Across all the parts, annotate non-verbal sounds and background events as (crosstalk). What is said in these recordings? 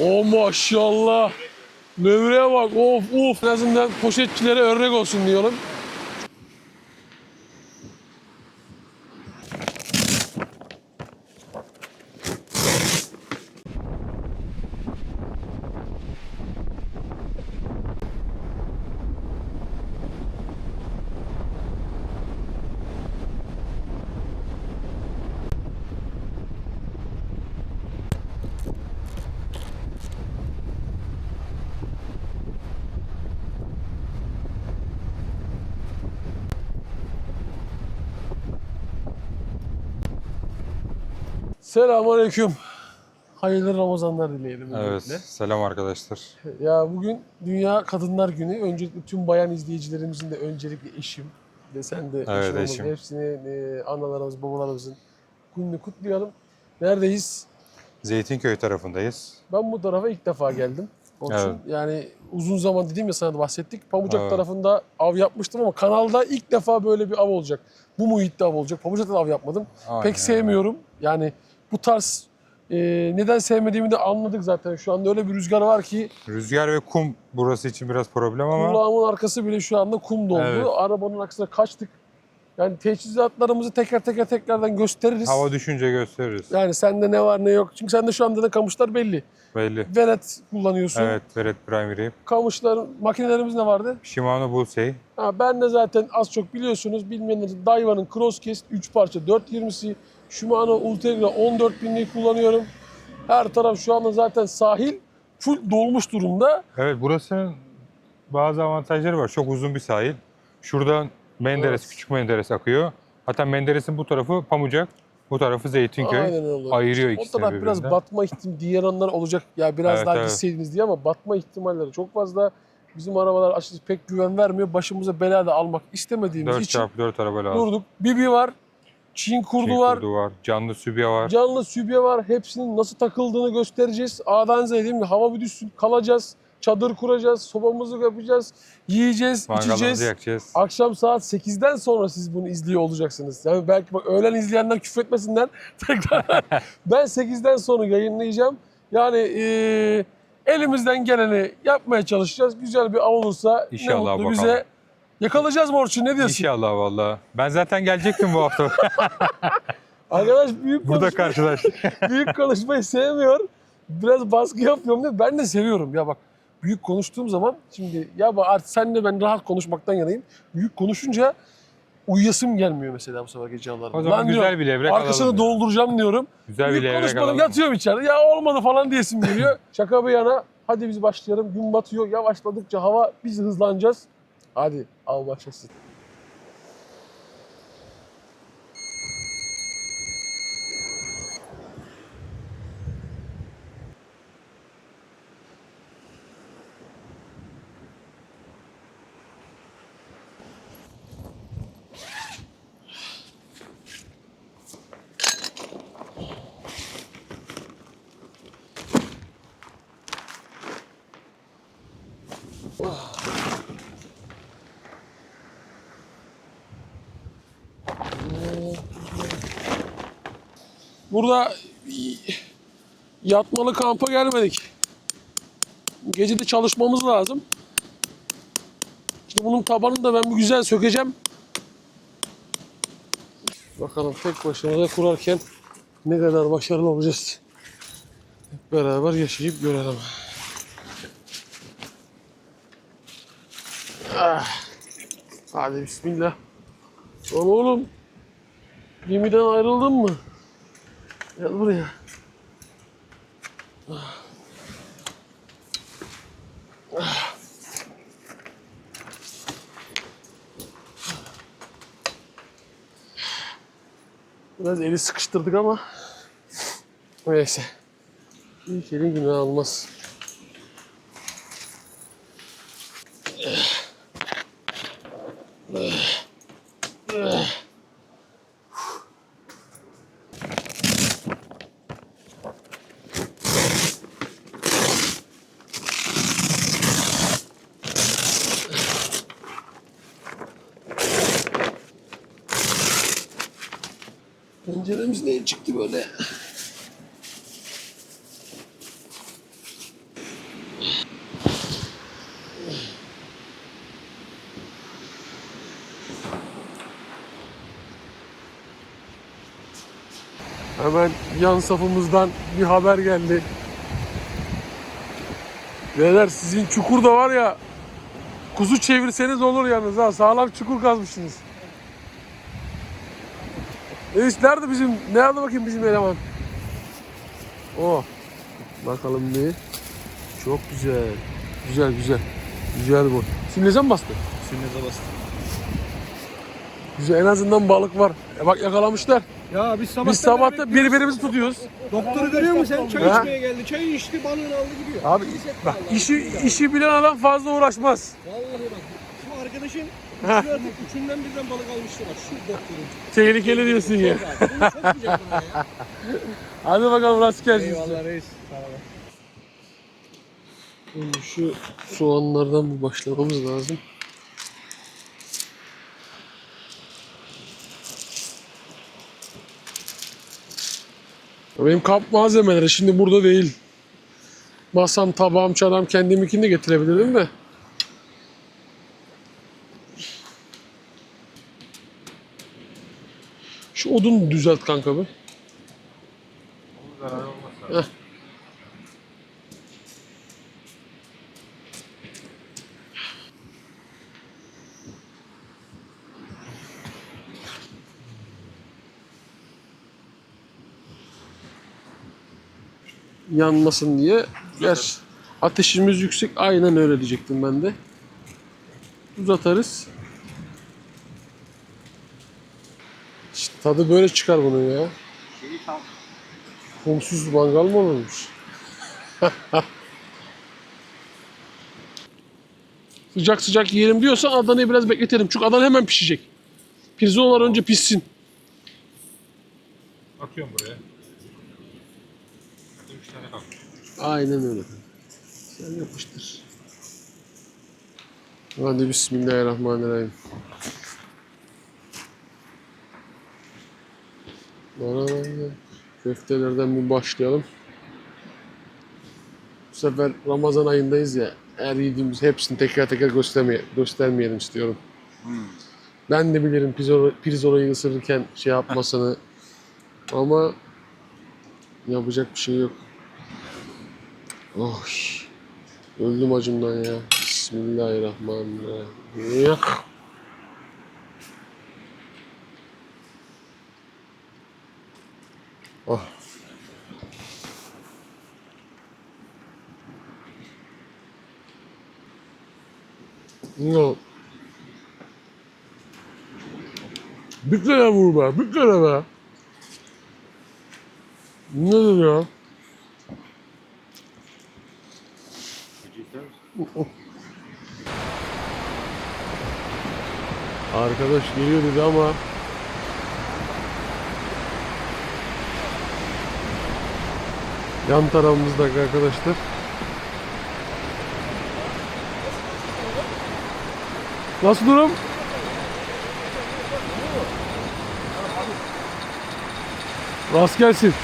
O maşallah. Levreye bak of of. En azından poşetçilere örnek olsun diyorum. Selamünaleyküm. Hayırlı Ramazanlar dileyelim. Evet, öncelikle. selam arkadaşlar. Ya bugün Dünya Kadınlar Günü. Öncelikle tüm bayan izleyicilerimizin de öncelikle eşim ve sen de Evet, olmak- eşim. hepsini e, analarımız, babalarımızın gününü kutlayalım. Neredeyiz? Zeytinköy tarafındayız. Ben bu tarafa ilk defa geldim. Onun için Evet. yani uzun zaman dediğim ya sana da bahsettik. Pamucak Evet. tarafında av yapmıştım ama kanalda ilk defa böyle bir av olacak. Bu muhitte av olacak. Pamucak'ta da av yapmadım. Aynen Pek sevmiyorum. Yani bu tarz e, neden sevmediğimi de anladık zaten. Şu anda öyle bir rüzgar var ki Rüzgar ve kum burası için biraz problem ama kulağımın arkası bile şu anda kum doldu. Evet. Arabanın arkasına kaçtık. Yani teçhizatlarımızı teker teker tekrardan gösteririz. hava düşünce gösteririz. Yani sende ne var ne yok. Çünkü sende şu anda da kamışlar belli. Belli. Velet kullanıyorsun. Evet, Veret Primary. Kamışların makinelerimiz ne vardı? Shimano Bullseye. Ha, ben de zaten az çok biliyorsunuz. Bilmeyenler için Daiwa'nın Crosscast 3 parça 420'si. Shimano Ultegra 14 binliği kullanıyorum. Her taraf şu anda zaten sahil full dolmuş durumda. Evet, burasının bazı avantajları var. Çok uzun bir sahil. Şuradan Menderes, Evet. Küçük Menderes akıyor. Hatta Menderes'in bu tarafı Pamucak, bu tarafı Zeytinköy. Aynen öyle. Ayırıyor O ikisini taraf biraz batma ihtimali diğer anlar olacak. Ya biraz Evet, daha evet. gitseydiniz diye ama batma ihtimalleri çok fazla. Bizim arabalar açıkçası pek güven vermiyor. Başımıza bela da almak istemediğimiz 4 için çarpı 4 araba lazım. durduk. Bibi var, Çin kurdu Çin var, kurdu var. Canlı sübya var. Canlı sübye var. Hepsinin nasıl takıldığını göstereceğiz. A'dan Z'ye dediğim gibi hava bir düşsün. Kalacağız. Çadır kuracağız. Sobamızı yapacağız. Yiyeceğiz, içeceğiz. Mangalımızı yakacağız. Akşam saat 8'den sonra siz bunu izliyor olacaksınız. Yani belki bak öğlen izleyenler küfretmesinler. (laughs) Tekrar ben 8'den sonra yayınlayacağım. Yani eee, elimizden geleni yapmaya çalışacağız. Güzel bir av olursa ne İnşallah mutlu bakalım. bize. Yakalayacağız mı Orçun ne diyorsun? İnşallah valla. Ben zaten gelecektim bu hafta. (laughs) Arkadaş büyük Burada konuşma- karşılaştık. (laughs) büyük konuşmayı sevmiyor. Biraz baskı yapıyorum diye. Ben de seviyorum. Ya bak büyük konuştuğum zaman şimdi ya bak artık senle ben rahat konuşmaktan yanayım. Büyük konuşunca uyuyasım gelmiyor mesela bu sefer gece avlarında. O zaman Lan güzel diyorum, bir levrek arkasını alalım. ya. dolduracağım diyorum. Güzel bir büyük levrek konuşmadım alalım. yatıyorum içeride. Ya olmadı falan diyesim geliyor. Şaka bir yana hadi biz başlayalım. Gün batıyor. Yavaşladıkça hava biz hızlanacağız. Hadi av başlasın. Burada yatmalı kampa gelmedik. Gece de çalışmamız lazım. Şimdi bunun tabanını da ben bir güzel sökeceğim. Bakalım tek başımıza kurarken ne kadar başarılı olacağız. Hep beraber yaşayıp görelim. Ah. Hadi bismillah. Lan oğlum. Gemiden ayrıldın mı? Gel buraya. Biraz eli sıkıştırdık ama neyse. İlk elin günah almaz. Hemen yan safımızdan bir haber geldi. Beyler sizin çukur da var ya kuzu çevirseniz olur yalnız ha sağlam çukur kazmışsınız. Reis nerede bizim nerede bakayım bizim eleman? Oh. Bakalım bir. Çok güzel. Güzel güzel. Güzel bu. Ne zaman bastı? Sünnet bastı. Güzel en azından balık var. E bak yakalamışlar. Ya biz sabah Biz sabahta birbirimizi tutuyoruz. Doktoru görüyor musun sen? Çay Ha? içmeye geldi. Çay içti balığını aldı gidiyor. Abi bak işi işi bilen adam fazla uğraşmaz. Vallahi bak. Şu arkadaşın üçü artık üçünden birden balık almıştı bak şu doktorun. Tehlikeli diyorsun ya. Bunu sokmayacak buna ya. Hadi bakalım rast gelsin. Reis. Sağ ol. Şimdi şu soğanlardan bir başlamamız lazım. Benim kamp malzemeleri şimdi burada değil. Masam, tabağım, çanağım kendiminkini de getirebilirdim de. Şu odun düzelt kanka bir. Heh. Yanmasın diye. Ger ateşimiz yüksek. Aynen öyle diyecektim ben de. Tuz atarız. İşte tadı böyle çıkar bunun ya. Kumsuz mangal mı olurmuş? (laughs) sıcak sıcak yiyelim diyorsan Adana'yı biraz bekletelim. Çünkü Adana hemen pişecek. Pirzolalar önce pişsin. Atıyorum buraya. Kalmış. Aynen öyle. Sen yapıştır. Hadi Bismillahirrahmanirrahim. Bana köftelerden bir başlayalım. Bu sefer Ramazan ayındayız ya. Her yediğimiz hepsini teker teker göstermeye, göstermeyelim istiyorum. Ben de bilirim pirzola, pirzolayı ısırırken şey yapmasını. (laughs) Ama yapacak bir şey yok. Oh. Öldüm acımdan ya. Bismillahirrahmanirrahim. Oh. No. Bir kere vur be, bir kere be. Nedir ya? Arkadaş geliyor dedi ama yan tarafımızdaki arkadaşlar Nasıl durum? Rast gelsin.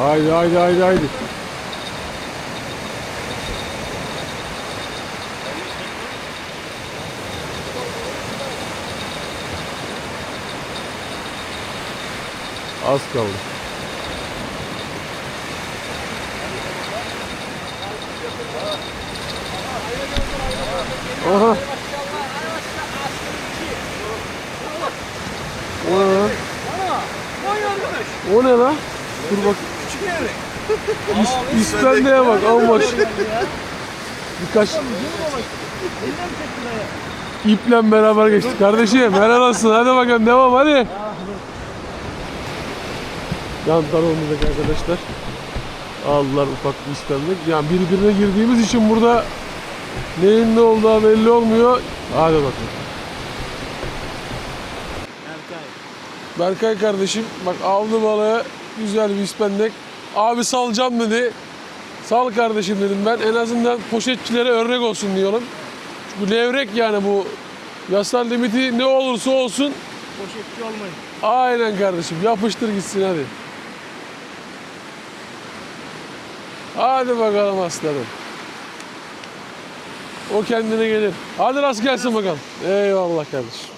Haydi haydi haydi haydi. Az kaldı. Aha. O ne lan? O ne lan? Dur bak. İs, İspendeye bak almaş. Birkaç iple beraber geçtik. Kardeşim helal olsun. Hadi bakalım devam hadi. Yan tarafımızdaki arkadaşlar aldılar ufak bir ispendek. Yani birbirine girdiğimiz için burada neyin ne olduğu belli olmuyor. Hadi bakalım. Berkay kardeşim bak avlı balığı güzel bir ispendek. Abi salacağım dedi. Sal kardeşim dedim ben. En azından poşetçilere örnek olsun diyorum. Çünkü levrek yani bu yasal limiti ne olursa olsun. Poşetçi olmayın. Aynen kardeşim yapıştır gitsin hadi. Hadi bakalım aslanım. O kendine gelir. Hadi rast gelsin bakalım. Eyvallah kardeşim.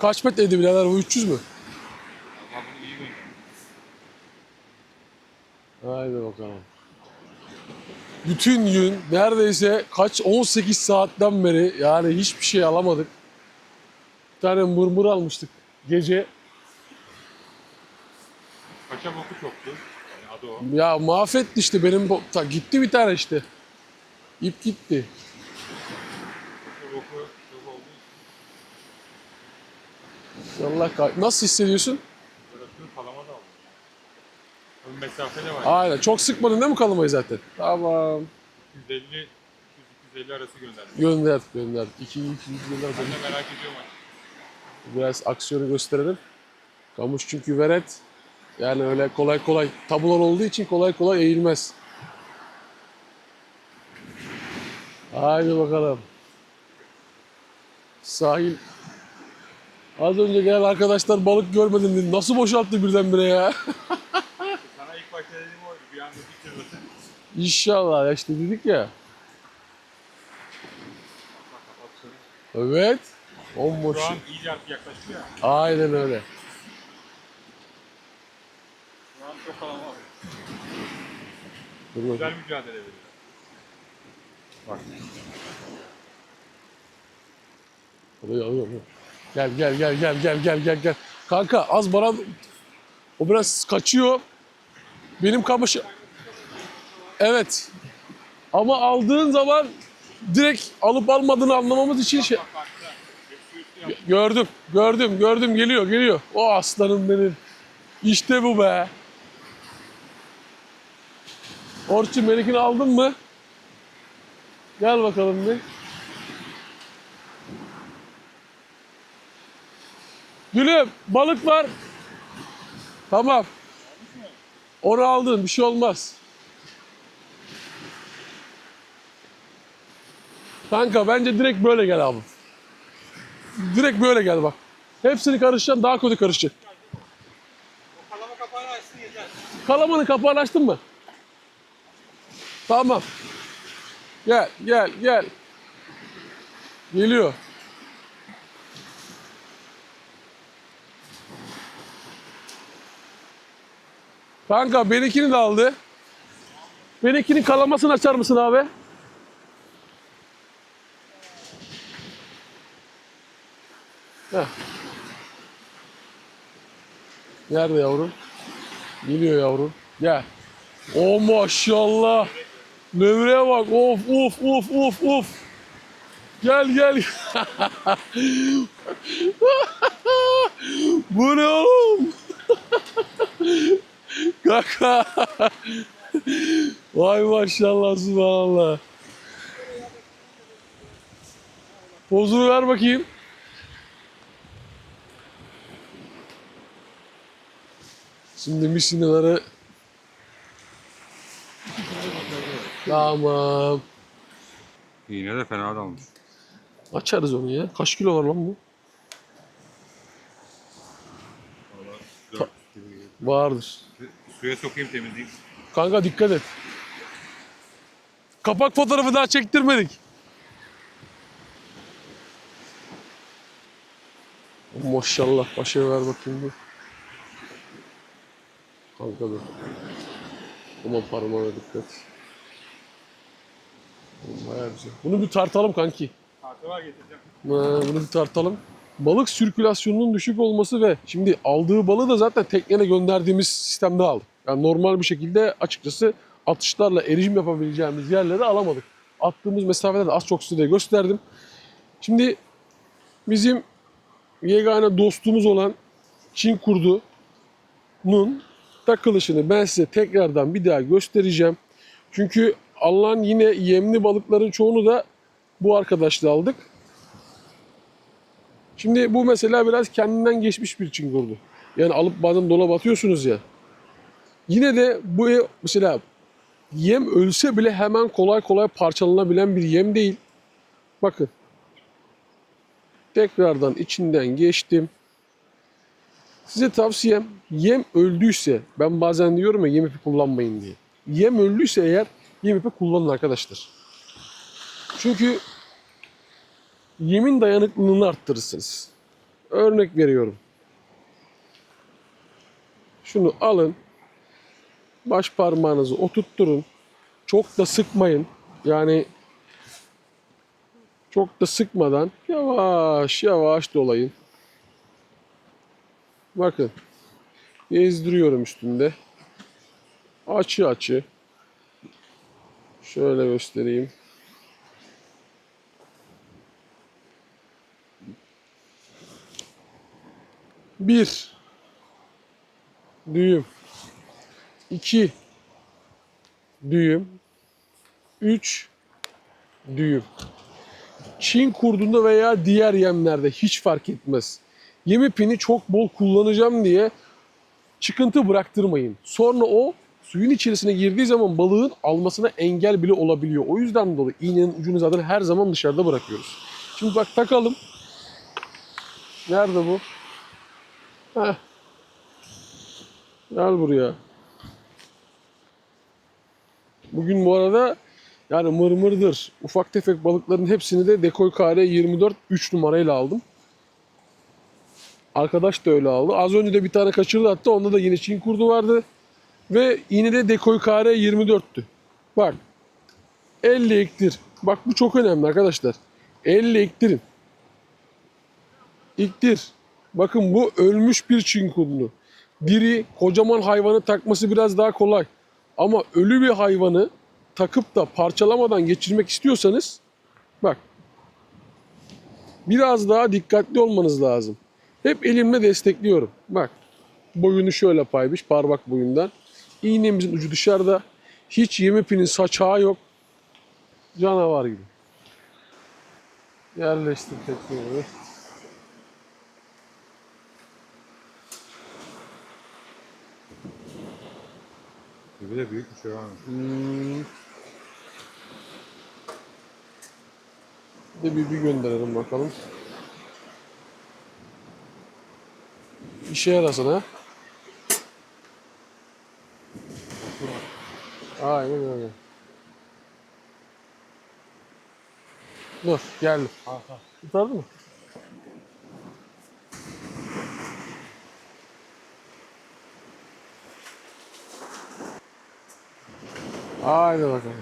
Kaç metreydi birader bu 300 mü? Haydi bakalım. Bütün gün neredeyse kaç 18 saatten beri yani hiçbir şey alamadık. Bir tane mırmır almıştık gece. Kaça boku çoktu. Yani adı o. Ya mahvetti işte benim ta- gitti bir tane işte. İp gitti. Kaça boku çok oldu. Allah kah- Nasıl hissediyorsun? Kalama da aldı. Ön mesafe de var. Aynen. Çok sıkmadın değil mi kalamayı zaten? Tamam. 150 250 arası gönderdim. Gönder, gönder. 2 2 gönder. Ben de merak ediyorum. hani. Biraz aksiyonu gösterelim. Kamış çünkü veret. Yani öyle kolay kolay tabular olduğu için kolay kolay eğilmez. Haydi bakalım. Sahil. Az önce gelen arkadaşlar balık görmedim dedi. Nasıl boşalttı birdenbire ya? Sana ilk başta dediğim oydu. Bir anda zaten. İnşallah ya işte dedik ya. Evet. Bomboş. Şu an iyice artık yaklaşıyor ya. Aynen öyle. Şu an çok kalama var. Dur. Güzel mücadele veriyor. Bak. Orayı alıyorum. Gel gel gel gel gel gel gel gel. Kanka az bana o biraz kaçıyor. Benim kamışı Evet. Ama aldığın zaman direkt alıp almadığını anlamamız için şey gördüm. Gördüm. Gördüm geliyor geliyor. O aslanım benim. İşte bu be. Orçun benimkini aldın mı? Gel bakalım bir. Gülüm balık var. Tamam. Onu aldın bir şey olmaz. Kanka bence direkt böyle gel abi. Direkt böyle gel bak. Hepsini karışacaksın daha kötü karışacak. Kalama kapağını kapağını açtın mı? Tamam. Gel, gel, gel. Geliyor. Kanka benimkini de aldı. Benimkinin kalamasını açar mısın abi? Heh. Nerede yavrum? Geliyor yavrum. Gel. O maşallah. Levreye bak. Of of of of of. Gel gel. (laughs) Bu ne oğlum? (laughs) Kaka. Vay maşallah subhanallah. Pozunu ver bakayım. Şimdi misinaları Tamam. Yine de fena dalmış. Açarız onu ya. Kaç kilo var lan bu? Vardır. Suya sokayım temizleyeyim. Kanka dikkat et. Kapak fotoğrafı daha çektirmedik. Maşallah başa ver bakayım bir. Kanka dur. Ama parmağına dikkat. Bayağı güzel. Bunu bir tartalım kanki. Kartı var getireceğim. Ha, Bunu bir tartalım. Balık sirkülasyonunun düşük olması ve şimdi aldığı balığı da zaten teknene gönderdiğimiz sistemde aldık. Yani normal bir şekilde açıkçası atışlarla erişim yapabileceğimiz yerlere alamadık. Attığımız mesafeleri de az çok size gösterdim. Şimdi bizim yegane dostumuz olan Çin kurdunun takılışını ben size tekrardan bir daha göstereceğim. Çünkü Allah'ın yine yemli balıkların çoğunu da bu arkadaşla aldık. Şimdi bu mesela biraz kendinden geçmiş bir çingurdu. Yani alıp bazen dolaba atıyorsunuz ya. Yine de bu mesela yem ölse bile hemen kolay kolay parçalanabilen bir yem değil. Bakın. Tekrardan içinden geçtim. Size tavsiyem yem öldüyse ben bazen diyorum ya yem ipi kullanmayın diye. Yem öldüyse eğer yem ipi kullanın arkadaşlar. Çünkü yemin dayanıklılığını arttırırsınız. Örnek veriyorum. Şunu alın. Baş parmağınızı oturtturun. Çok da sıkmayın. Yani çok da sıkmadan yavaş yavaş dolayın. Bakın. Gezdiriyorum üstünde. Açı açı. Şöyle göstereyim. Bir. Düğüm. İki. Düğüm. Üç. Düğüm. Çin kurdunda veya diğer yemlerde hiç fark etmez. Yem ipini çok bol kullanacağım diye çıkıntı bıraktırmayın. Sonra o suyun içerisine girdiği zaman balığın almasına engel bile olabiliyor. O yüzden dolayı iğnenin ucunu zaten her zaman dışarıda bırakıyoruz. Şimdi bak takalım. Nerede bu? Heh. Gel buraya. Bugün bu arada yani mırmırdır, ufak tefek balıkların hepsini de dekoy kare 24 3 numarayla aldım. Arkadaş da öyle aldı. Az önce de bir tane kaçırdı hatta onda da yine Çin kurdu vardı. Ve yine de dekoy kare 24'tü. Bak. Elle ektir. Bak bu çok önemli arkadaşlar. Elle ektirin. İktir. Bakın bu ölmüş bir Çin kurdu. Diri kocaman hayvanı takması biraz daha kolay. Ama ölü bir hayvanı takıp da parçalamadan geçirmek istiyorsanız bak biraz daha dikkatli olmanız lazım. Hep elimle destekliyorum. Bak boyunu şöyle paymış parmak boyundan. İğnemizin ucu dışarıda. Hiç yem ipinin saçağı yok. Canavar gibi. Yerleştir tekneyi. Bir de büyük bir şey var. Hmm. Bir de bir, bir gönderelim bakalım. İşe yarasın ha. Aynen öyle. Dur geldim. Tutardı mı? Haydi bakalım.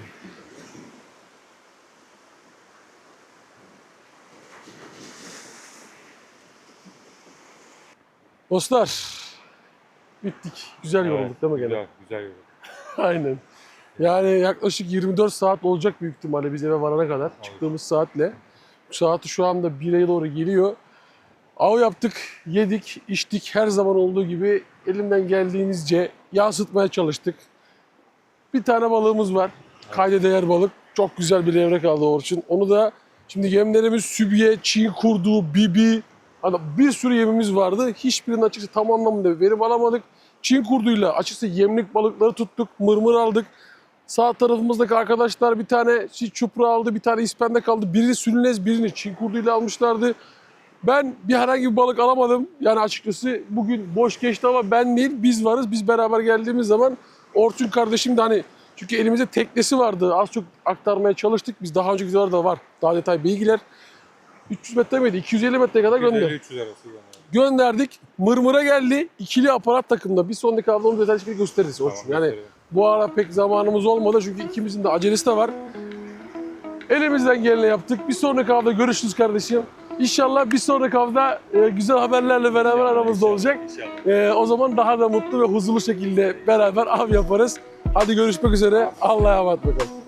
Dostlar, bittik. Güzel yorulduk değil mi gene? Güzel, güzel yolu. (laughs) Aynen. Yani yaklaşık 24 saat olacak büyük ihtimalle biz eve varana kadar çıktığımız saatle. Bu saati şu anda 1'e doğru geliyor. Av yaptık, yedik, içtik. Her zaman olduğu gibi elimden geldiğinizce yansıtmaya çalıştık. Bir tane balığımız var. Kayda değer balık. Çok güzel bir levrek aldı Orçun. Onu da şimdi yemlerimiz sübye, çiğ kurdu, bibi. Hani bir sürü yemimiz vardı. Hiçbirinin açıkçası tam anlamında verim alamadık. Çin kurduyla açıkçası yemlik balıkları tuttuk, mırmır aldık. Sağ tarafımızdaki arkadaşlar bir tane çupra aldı, bir tane ispendek kaldı. Birini sülünez, birini çin kurduyla almışlardı. Ben bir herhangi bir balık alamadım. Yani açıkçası bugün boş geçti ama ben değil biz varız. Biz beraber geldiğimiz zaman Orçun kardeşim de hani çünkü elimizde teknesi vardı. Az çok aktarmaya çalıştık. Biz daha önceki videolarda var. Daha detay bilgiler. 300 metre miydi? 250 metre kadar gönder 300 arası yani. gönderdik. Mırmıra geldi. İkili aparat takımda. Bir sonraki hafta onu detaylı şekilde gösteririz. Orçun. yani bu ara pek zamanımız olmadı çünkü ikimizin de acelesi de var. Elimizden geleni yaptık. Bir sonraki hafta görüşürüz kardeşim. İnşallah bir sonraki hafta e, güzel haberlerle beraber aramızda olacak. E, o zaman daha da mutlu ve huzurlu şekilde beraber av yaparız. Hadi görüşmek üzere. Allah'a emanet bakalım.